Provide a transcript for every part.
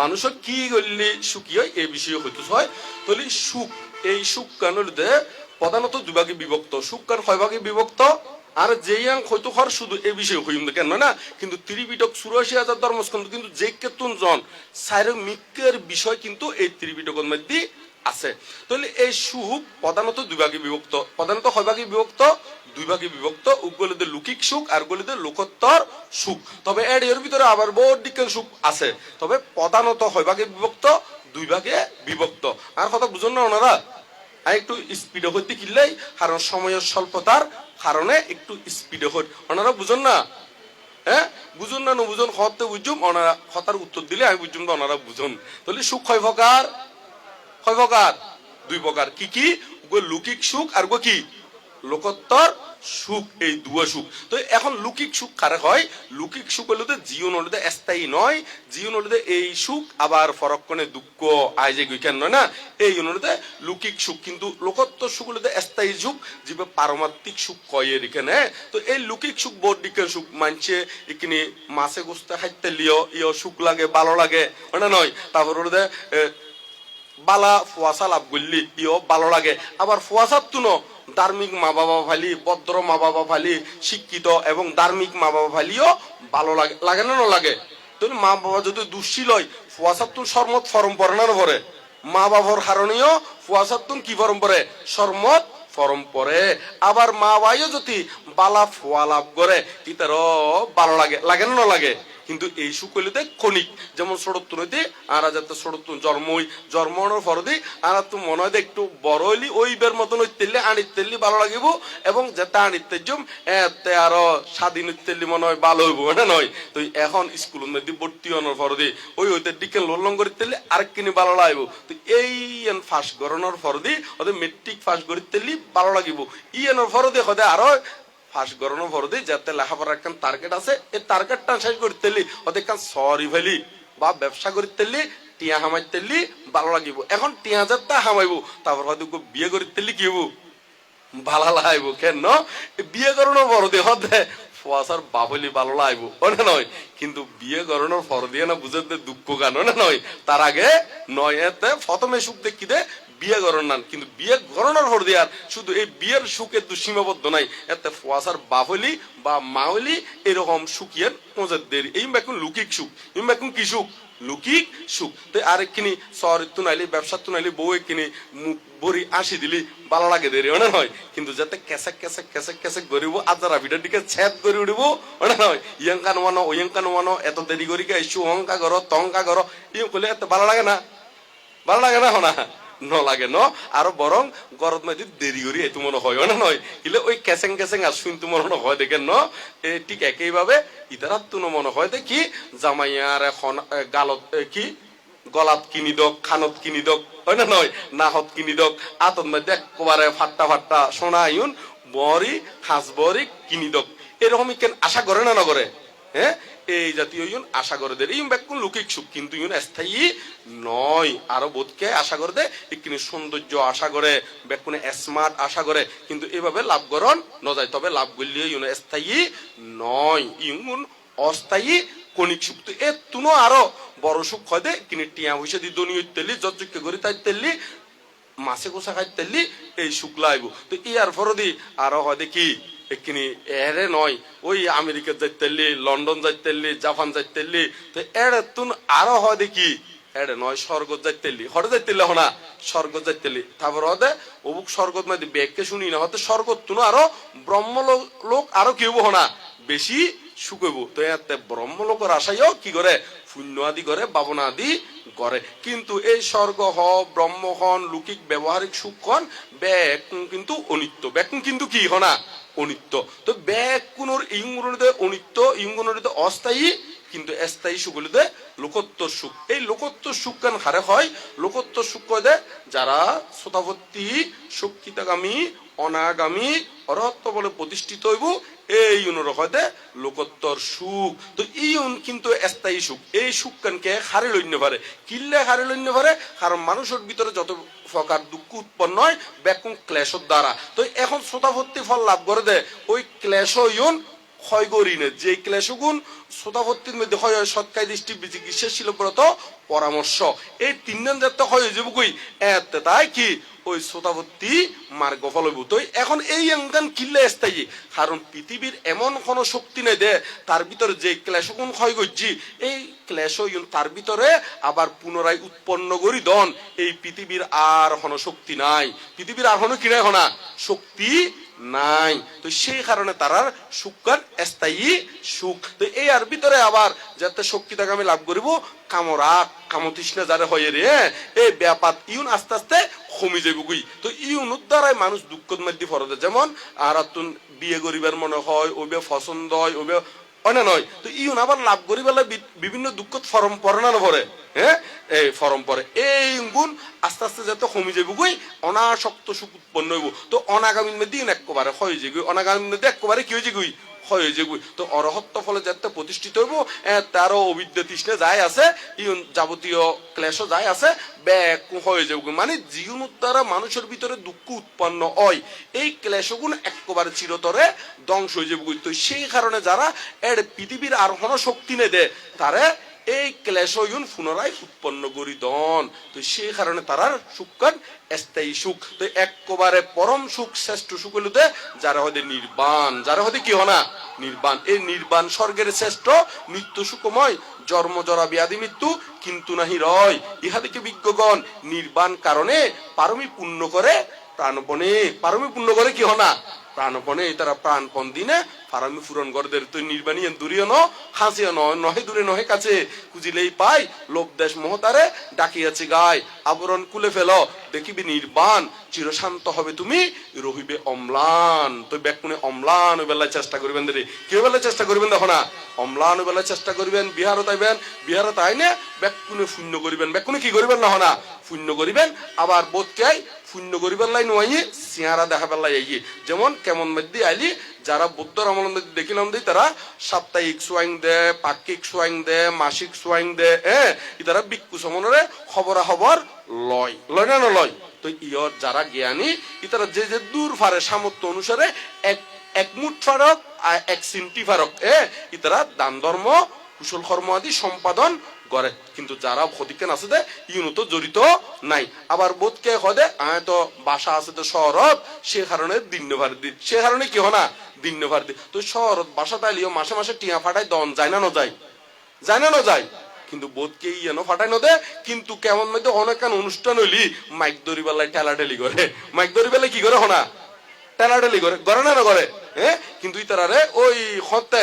মানুষের কি করলে সুখী হয়? এই বিষয়ে হইতে হয়। তাহলে সুখ, এই সুখ কানের প্রধানত দুভাগে বিভক্ত। সুখ কান কয় বিভক্ত। আর যেই আং হয়তো হর শুধু এই বিষয়ে হইম কেন না? কিন্তু ত্রিবিটক চুরাশি হাজার ধর্মস্কন্ধ কিন্তু যে কেতন জন সাইর মিকের বিষয় কিন্তু এই ত্রিবিটকের মধ্যে আছে। তাহলে এই সুখ প্রধানত দুই ভাগে বিভক্ত। প্রধানত ভাগে বিভক্ত। দুই ভাগে বিভক্ত, উগলিতে লৌকিক সুখ আর গলিতে লোকোত্তর সুখ। তবে এর এর ভিতরে আবার বহুত দিকের সুখ আছে। তবে প্রধানত হয় ভাগে বিভক্ত, দুই ভাগে বিভক্ত। আর কথা বুঝুন না ওনারা? একটু স্পিডে হইতে কিনলেই কারণ সময়ের স্বল্পতার কারণে একটু স্পিডে হই ওনারা বুঝুন না? হ্যাঁ? বুঝুন না বুঝুন হতে বুঝুম, ওনারা হতার উত্তর দিলে আমি বুঝুম না ওনারা বুঝুন। তাহলে সুখ হয় প্রকার? কয় প্রকার? দুই প্রকার। কি কি? লৌকিক সুখ আর গো কি? লোকোত্তর সুখ এই দুয়া সুখ। তো এখন লুকিক সুখ কারে হয়? লুকিক সুখ হলো তো জীবন হলো স্থায়ী নয় জীবন হলো এই সুখ আবার ফরক্ষণে দুঃখ আইজে গইকেন নয় না এই অনুরোধে লৌকিক সুখ কিন্তু লোকোত্তর সুখ হলো স্থায়ী সুখ জীবে পারমাত্মিক সুখ কয় এখানে তো এই লুকিক সুখ দিকে সুখ মানছে এখানে মাছে গোস্তে খাইতে লিও ইয় সুখ লাগে ভালো লাগে ওটা নয়? তারপর যে, এ, বালা ফুয়াশা লাভ করলি ইও ভালো লাগে। আবার ফুয়াশার তুনো ধার্মিক মা বাবা ফালি ভদ্র মা বাবা ফালি শিক্ষিত এবং ধার্মিক মা বাবা ফালিও ভালো লাগে লাগে না লাগে তুমি মা বাবা যদি দুশ্চিল হয় ফুয়াশার তুন সরমত ফরম পরে না পরে মা বাবার কারণেও ফুয়াশার তুন কি ফরম পরে? সরমত ফরম পরে। আবার মা বাইও যদি বালা ফুয়া লাভ করে ইতারও ভালো লাগে লাগে না লাগে কিন্তু এই সুকলিতে ক্ষণিক যেমন সড়ত্তুন হইতে আর যাতে সড়ত্তুন জন্মই, জন্মানোর ফরদি আর তো মনে হয় একটু বড় হইলি ওই বের মতন হইতেলি আনিত তেললি ভালো লাগিব, এবং যেটা আনিতে জুম, এতে আরও স্বাধীন হইতেলি মনে হয় ভালো হইব না নয়? তো এখন স্কুল মধ্যে ভর্তি হওয়ার ফরদি ওই হইতে ডিকেন লল্লং করে তেললি আরেক কিনি ভালো লাগবো। তো এই এন ফাঁস গরনের ফরদি ওদের মেট্রিক ফাঁস করে তেললি ভালো লাগিব। ই এনের ফরদি হদে আরও ফাঁস গরনো ভরদি, যাতে লেখাপড়ার একটা টার্গেট আছে, এই টার্গেটটা শেষ করতে ওদের কান সরি ফেলি, বা ব্যবসা করতে টিয়া হামাইতে ভালো লাগিব। এখন টিয়া হাজারটা হামাইব, তারপর হয়তো বিয়ে করতে কি হব? ভালো লাগব, কেন? বিয়ে করানোর বড়দি হদে ফুয়াশার বাবলি ভালো লাগবো ওনে নয় কিন্তু বিয়ে করানোর ফর দিয়ে না বুঝতে দুঃখ গান না নয় তার আগে নয় এতে প্রথমে সুখ দেখি দে বিয়ে নান কিন্তু বিয়ে করানোর ফর দিয়ার শুধু এই বিয়ের সুখের সীমাবদ্ধ নাই, এতে ফুয়াশার বাবলি বা মাওলি এরকম সুখিয়ার মজার দেরি। এই এখন লুকিক সুখ, এই এখন কি সুখ? লুকিক সুখ। তো আরেকখিনি শহরের তো নাইলে, ব্যবসার তো নাইলে বউ কিনি মুখ বড়ি আসি দিলি ভালো লাগে দেরি ওনা নয় কিন্তু যাতে কেসে কেসে কেসে কেসে গরিব আজারা ভিডিওর দিকে ছেদ করে উঠিব ওনা নয় ইয়ঙ্কা নমানো ওয়ঙ্কা নমানো এত দেরি করি কে ইস্যু অঙ্কা করো তঙ্কা করো ইয়ে করলে এত ভালো লাগে না ভালো লাগে না হনা ন? ন আরও বরং গরত মধ্যে দেরি করি এতো মনে হয় না নয় কিলে ওই কেসেং কেসেং আর শুনতে মনে হয় দেখেন ন? ঠিক একইভাবে ইতারাত তো মনে হয়, দেখি জামাইয়ার এখন গালত কি? গলাত কিনি দক খানত কিনি দক হয় না নয় নাহত কিনি দক আতত মধ্যে একবারে ফাট্টা ফাট্টা সোনা আইন বরি হাঁস বরি কিনি দক এরকমই কেন আশা করে না নগরে হ্যাঁ এই জাতীয় ইউন আশা করে দেয় ইউন ব্যাকুন লৌকিক সুখ, কিন্তু ইউন স্থায়ী নয়। আরও বোধকে আশা করে দেয় এখানে সৌন্দর্য আশা করে ব্যাকুনে স্মার্ট আশা করে, কিন্তু এভাবে লাভ করন ন যায়। তবে লাভ করলে ইউন স্থায়ী নয়। ইউন অস্থায়ী কণিক সুখ। তো এর তুনো আরও বড় সুখ হয় দে, কিনে টিয়া পয়সা দিয়ে দনি তেলি যজ্ঞ করে তাই তেলি, মাছে কোষা খাই তেলি, এই শুক্লা আইব তো ইয়ার ফরদি আরও হয় দেখি এখানে এরে নয়, ওই আমেরিকা যাইতেলি, লন্ডন যাইতেলি, জাপান যাইতেলি, তো এরে তুন আরও হয় দেখি। এরে নয়, স্বর্গ যাইতেলি। হরে যাইতেলি হনা? স্বর্গ যাইতেলি। তারপর হদে অবুক স্বর্গ মানে ব্যাগকে শুনি না হতে স্বর্গ তুন আরও ব্রহ্ম লোক- লোক আরও কেউ হনা? বেশি শুকইব তো এতে ব্রহ্মলোকের আশাইও কি করে? পুণ্য আদি করে বাবনা আদি করে। কিন্তু এই স্বর্গ হ ব্রহ্ম হন, লৌকিক ব্যবহারিক হন ব্যাগ কিন্তু অনিত্য। ব্যাগ কিন্তু কি হনা? অনিত্য। তো ব্যাগ কোনোর ইঙ্গুনিতে অনিত্য ইঙ্গুনিতে অস্থায়ী, কিন্তু স্থায়ী সুখ হলিতে লোকোত্তর সুখ। এই লোকোত্তর সুখ কেন হারে হয়? লোকোত্তর সুখ দে যারা শ্রোতাবর্তী, শক্তিতাগামী, অনাগামী, অরহত্ব বলে প্রতিষ্ঠিত হইব এই অনুরোধে হয়তে লোকোত্তর সুখ। তো এই কিন্তু স্থায়ী সুখ। এই সুখ কানকে হারে লইন্য পারে কিল্লে হারে লইন্য পারে কারণ মানুষের ভিতরে যত প্রকার দুঃখ উৎপন্ন হয় ব্যাকুম ক্লেশর দ্বারা। তো এখন শ্রোতাভর্তি ফল লাভ করে দে, ওই ক্লেশ ইউন ক্ষয় করি না যে ক্লেশগুণ শ্রোতাভর্তির মধ্যে হয় সৎকাই দৃষ্টি চিকিৎসা শিলব্রত, পরামর্শ। এই তিনজন যাতে হয় যাব কই? এতে তাই কি? ওই শ্রোতাভর্তি মার্গ ফলবু। তো এখন এই অঙ্কান কিল্লে স্থায়ী কারণ পৃথিবীর এমন কোনো শক্তি নেই দে, তার ভিতরে যে ক্লেশগুণ ক্ষয় করছি, এই ক্লেশ তার ভিতরে আবার পুনরায় উৎপন্ন করি দন। এই পৃথিবীর আর হন শক্তি নাই। পৃথিবীর আর কিনে হনা? শক্তি নাই। তো সেই কারণে তারার সুখার স্থায়ী সুখ। তো এই আর ভিতরে আবার যাতে শক্তি তাকে আমি লাভ করিব, কামরা, কামতৃষ্ণা যারে হয়ে রে, এই ব্যাপার ইউন আস্তে আস্তে কমি যাবে গুই। তো ইউনুর দ্বারাই মানুষ দুঃখ মধ্যে ফরদে যেমন আর বিয়ে করিবার মনে হয়, ওবে পছন্দ হয়, ওবে অনে নয়। তো ইউন আবার লাভ করি বিভিন্ন দুঃখ ফরম পরে না ভরে হ্যাঁ এই ফরম পরে। এই গুণ আস্তে আস্তে যাতে কমি যাবে গই অনাসক্ত সুখ উৎপন্ন হইব। তো অনাগামীর দিন একবারে হয়ে যে অনাগামী একবারে কি হয়ে গই হয়ে যাব তো অরহত্ব ফলে যাতে প্রতিষ্ঠিত হইব তারও অবিদ্যা তৃষ্ণে যাই আছে যাবতীয় ক্লেশ যাই আছে ব্যাক হয়ে যাব মানে জীবন দ্বারা মানুষের ভিতরে দুঃখ উৎপন্ন হয়। এই ক্লেশগুণ একেবারে চিরতরে ধ্বংস হয়ে যাব তো সেই কারণে যারা এর পৃথিবীর আর কোনো শক্তি নে দে তারে এই ক্লেশয়ুন পুনরায় উৎপন্ন করি দন তো সেই কারণে তারার সুখান স্থায়ী সুখ। তো একবারে পরম সুখ, শ্রেষ্ঠ সুখ হলুতে যারা হতে নির্বাণ। যারা হতে কি হনা? নির্বাণ। এই নির্বাণ স্বর্গের শ্রেষ্ঠ নিত্য সুখময়, জন্ম জরা ব্যাধি মৃত্যু, কিন্তু নাহি রয়। ইহা থেকে বিজ্ঞগণ, নির্বাণ কারণে পারমি পূর্ণ করে প্রাণপণে। পারমি পূর্ণ করে কি হনা? প্রাণপণে তারা প্রাণপণ দিনে ফারামি ফুরন গরদের তুই নির্বাণী দূরিও ন হাসিও ন, নহে দূরে নহে কাছে। খুঁজিলেই পাই লোভ দেশ মহতারে ডাকিয়াছে গায়। আবরণ কুলে ফেল, দেখিবি নির্বাণ চিরশান্ত হবে তুমি, রহিবে অম্লান। তো ব্যাকুনে অম্লান বেলায় চেষ্টা করবেন রে। কেউ বেলায় চেষ্টা করবেন দেখো না? অম্লান বেলায় চেষ্টা করবেন বিহারও তাইবেন বিহারও তাই না ব্যাকুনে শূন্য করিবেন। ব্যাকুনে কি করিবেন না? হনা শূন্য করিবেন, আবার বোধকে শূন্য করিবার লাই নয় সিয়ারা দেখাবার যেমন কেমন মধ্যে আইলি, যারা বুদ্ধর আমল মধ্যে দেখিলাম দিই, তারা সাপ্তাহিক সোয়াইং দে, পাক্ষিক সোয়াইং দে, মাসিক সোয়াইং দে হ্যাঁ তারা বিক্ষু সমনরে খবরা খবর লয়। লয় না লয়। তো ইয়র যারা জ্ঞানী ইতারা যে যে দূর ফারে সামর্থ্য অনুসারে এক এক মুঠ ফারক আর এক সিন্টি ফারক এ ইতারা দান ধর্ম, কুশল কর্ম আদি সম্পাদন করে কিন্তু যারা ক্ষতিকেন আছে দে, ইউনো তো জড়িত নাই। আবার বোধকে হদে আয় তো বাসা আছে তো শহরত, সে কারণে দিন ভার দি সে কারণে কি হনা দিন ভার দি তো শহরত, বাসা তাইলিও মাসে মাসে টিয়া ফাটাই দন যায় না ন যায় যায় না ন যায় কিন্তু বোধকে ইয়েনো ফাটাই নদে, কিন্তু কেমন মধ্যে অনেক অনুষ্ঠান হইলি, মাইক দড়ি বেলায় ঠেলাঠেলি করে। মাইক দড়ি বেলায় কি করে হনা? টেলাটেলি করে। করে না করে হ্যাঁ? কিন্তু ইতারারে ওই হতে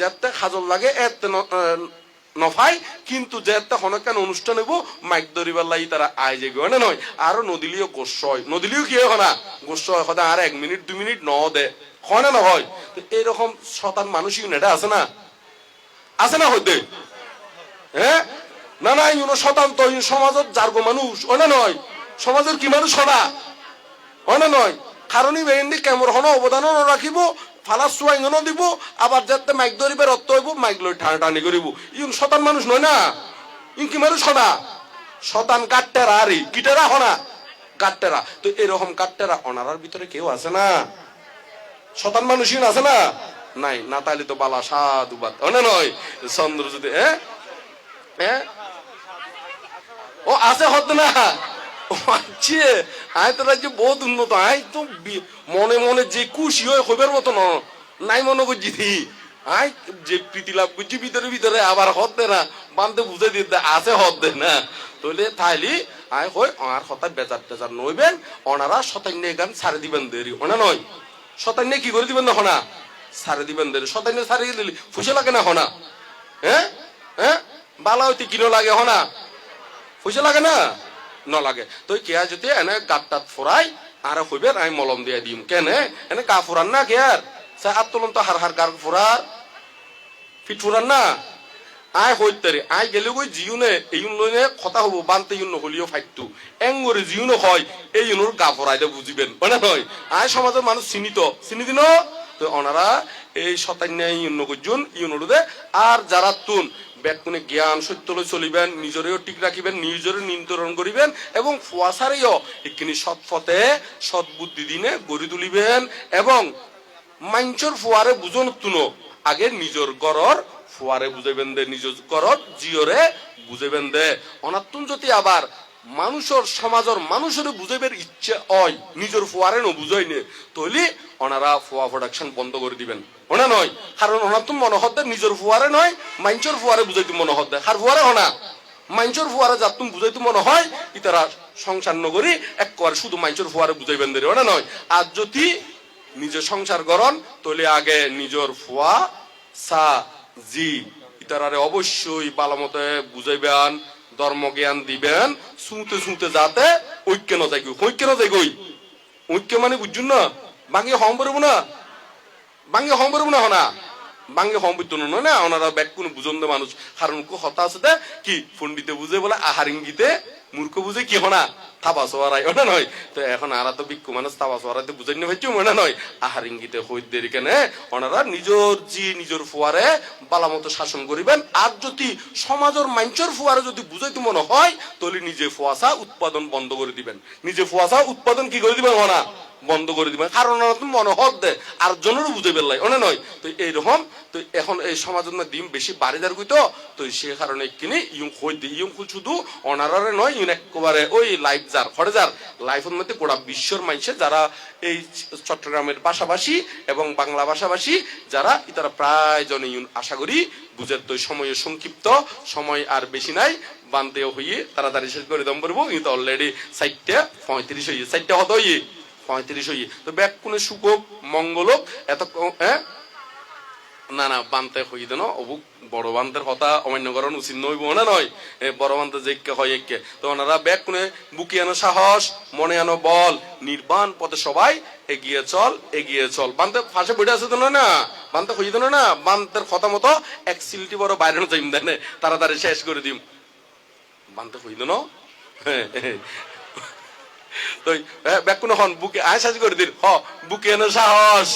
যাতে খাজল লাগে, এত নফাই কিন্তু যেতে হনকান অনুষ্ঠান হইব, মাইক ধরিবার লাগি তারা আয় যে গনে নয়? আরও নদিলিও গোস্ব হয়। নদিলিও কি হয় না গোস্ব হয় আর এক মিনিট, দুই মিনিট ন দে। হয় না নহয় তো এইরকম শতান মানুষ ইউনিটা আছে না? আছে না হইতে? হ্যাঁ? না না, ইউনো শতান্ত সমাজত যার্গ মানুষ। হয় না নয়? সমাজের কি মানুষ হনা হয় না নয়? কারণই বেহেন্দি কেমন হন? অবদানও রাখিব ফালাস সোয়াইঙ্গনও দিব, আবার যাতে মাইক ধরিবে, রক্ত হইব, মাইক লই টানা টানি করিব। ইউন শতান মানুষ নয় না? ইন কি মানুষ হনা? শতান কাটটেরা আরে, কিটেরা হনা? কাটটেরা। তো এরকম কাটটেরা অনারার ভিতরে কেউ আছে না? শতান মানুষ ইউন আছে না? নাই না তাহলে তো বালা সাধু বাদ না নয়? চন্দ্র যদি হ্যাঁ? হ্যাঁ? ও আছে হত না? আচ্ছা আয় তো রাজ্য বহুত উন্নত, আয় তো মনে মনে যে খুশি হয়ে হইবার মতো ন নাই মনে করছি দি আয় যে প্রীতি লাভ করছি, ভিতরে ভিতরে আবার হত দে না। বান্ধে বুঝে দিতে আছে হত দে না। তাহলে তাইলি আয় হই, আর হঠাৎ বেজার টেজার নইবেন। ওনারা শতান্য গান ছাড়ে দিবেন দেরি। ওনা নয়। শতান্য কি করে দিবেন না হনা? ছাড়ে দিবেন দেরি। শতান্য ছাড়িয়ে দিলি ফুসে লাগে না হনা? হ্যাঁ? হ্যাঁ? বালা হইতে কিনো লাগে হনা? ফুসে লাগে না? নলাগে। তো কেয়া যদি এনে গাত টাত ফুরাই আর হইবে আমি মলম দিয়ে দিম। কেনে? এনে গা ফুরান না কেয়ার সে হাত তুলন তো হার হার গার ফুরার ফিট ফুরান না। আই হইতারে আই গেলে গই জিউনে এই লইনে কথা হব, বানতে ইউন হলিও ফাইটু এঙ্গরে জিউনো হয় এই ইউনোর গা ফুরাই দে বুঝিবেন মানে নয় আই সমাজের মানুষ চিনিত। চিনি দিন? তো ওনারা এই শতান্য ইউন গজুন ইউনোর আর যারা তুন, ব্যাকুনে জ্ঞান সত্যলৈ চলিবেন, নিজরেও ঠিক রাখিবেন নিজরে নিয়ন্ত্রণ করিবেন, এবং ফুয়াশারেও এখানে সৎ পথে সৎ বুদ্ধি দিনে গড়ি তুলিবেন, এবং মাঞ্চর ফুয়ারে বুঝন তুনো, আগে নিজর গরর ফুয়ারে বুঝাইবেন দে নিজ গরর জিওরে বুঝাইবেন দে। অনাত্তুন যদি আবার মানুষের সমাজের মানুষের বুঝাইবার ইচ্ছে হয়। নিজের ফুয়ারে নো বুঝাই নে। তৈলি ওনারা ফুয়া প্রোডাকশন বন্ধ করে দিবেন। ওনা নয়? কারণ ওনার তো মনে হতে নিজের ফুয়ারে নয় মাঞ্চর ফুয়ারে বুঝাইতে মনে হতে আর ফুয়ারে হনা? মাঞ্চর ফুয়ারে যা তুমি বুঝাইতে মনে হয়, ইতারা সংসার নগরী একবার শুধু মাঞ্চর ফুয়ারে বুঝাইবেন দেরি। ওনা নয়? আর যদি নিজে সংসার গরন তলে আগে নিজের ফুয়া সা জি ইতারারে অবশ্যই ভালো মতে বুঝাইবেন ধর্ম জ্ঞান দিবেন শুনতে শুনতে যাতে ঐক্য না যাই ঐক্য না যাই গই ঐক্য মানে বুঝুন না? বাঙ্গি হম পারব না? বাঙ্গি হম পারব না হনা? বাঙ্গি হম বুঝতো না না? ওনারা ব্যাগ কোনো বুঝন্দ মানুষ কো হতাশ দে, কি পন্ডিতে বুঝে বলে আহার ইঙ্গিতে মূর্খ বুঝে কি হনা? থাবা সোয়ারাই ওনা নয়? তো এখন আরা তো বিক্ষু মানুষ থাবা মনে নয়? আহার ইঙ্গিতে ওনারা জি ফুয়ারে শাসন করিবেন। আর যদি সমাজের মাঞ্চর ফুয়ারে যদি বুঝাইতে মনে হয়, তাহলে নিজে ফুয়াশা উৎপাদন বন্ধ করে দিবেন। নিজে ফুয়াশা উৎপাদন কি করে দিবেন ওনা? বন্ধ করে দিবেন। কারণ ওনারা তো মনে হত দে আর জনেরও বুঝে পেলাই ওনা নয়? তো এইরকম তো এখন এই সমাজের মধ্যে ডিম বেশি বাড়ি যার তো তো সে কারণে কিনে ইউং হই দি ইউং শুধু অনারারে নয় ইউন একেবারে ওই লাইফ যার হরে যার লাইফের মধ্যে গোটা বিশ্বর মানুষে যারা এই চট্টগ্রামের পাশাপাশি এবং বাংলা ভাষাভাষী, যারা তারা প্রায় জন ইউন আশা করি বুঝের তো সময় সংক্ষিপ্ত, সময় আর বেশি নাই বানতে হইয়ে তাড়াতাড়ি শেষ করে দম করব কিন্তু অলরেডি সাইটটা পঁয়ত্রিশ হইয়ে, সাইটটা হত হইয়ে? পঁয়ত্রিশ হইয়ে। তো ব্যাক কোনে সুখক মঙ্গলক, এত হ্যাঁ না না, বানতে হই দেন অবুক বড় বান্তের কথা অমান্য করার উচিত নইব, না, নয়? বড় বান্তে যে হয় একে তো ওনারা ব্যাগ কোনে বুকে আনো সাহস, মনে আনো বল, নির্বাণ পথে সবাই এগিয়ে চল এগিয়ে চল। বান্তে ফাঁসে বইটা আছে তো না না? বান্তে হই দেন না বান্তের কথা মতো এক সিলটি বড় বাইরে যাইম দেনে, তাড়াতাড়ি শেষ করে দিম। বান্তে হই দেন তো ব্যাগ কোনো হন, বুকে, আয় সাজ করে দিন। হ, বুকে আনো সাহস,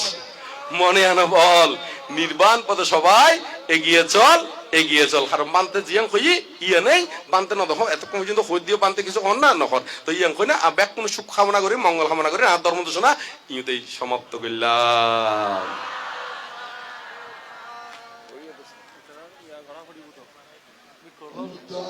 মনে আনো বল নির্বাণ পথে সবাই এগিয়ে চল এগিয়ে চল। কারণ বানতে জিয়াং হই ইয়ে নেই বানতে না দেখো এতক্ষণ পর্যন্ত হই দিয়ে বানতে কিছু হন না নখন। তো ইয়াং কই না আর ব্যাক কোনো সুখ কামনা করি মঙ্গল কামনা করি আর ধর্ম দোষণা ইউতেই সমাপ্ত করলাম। উত্তর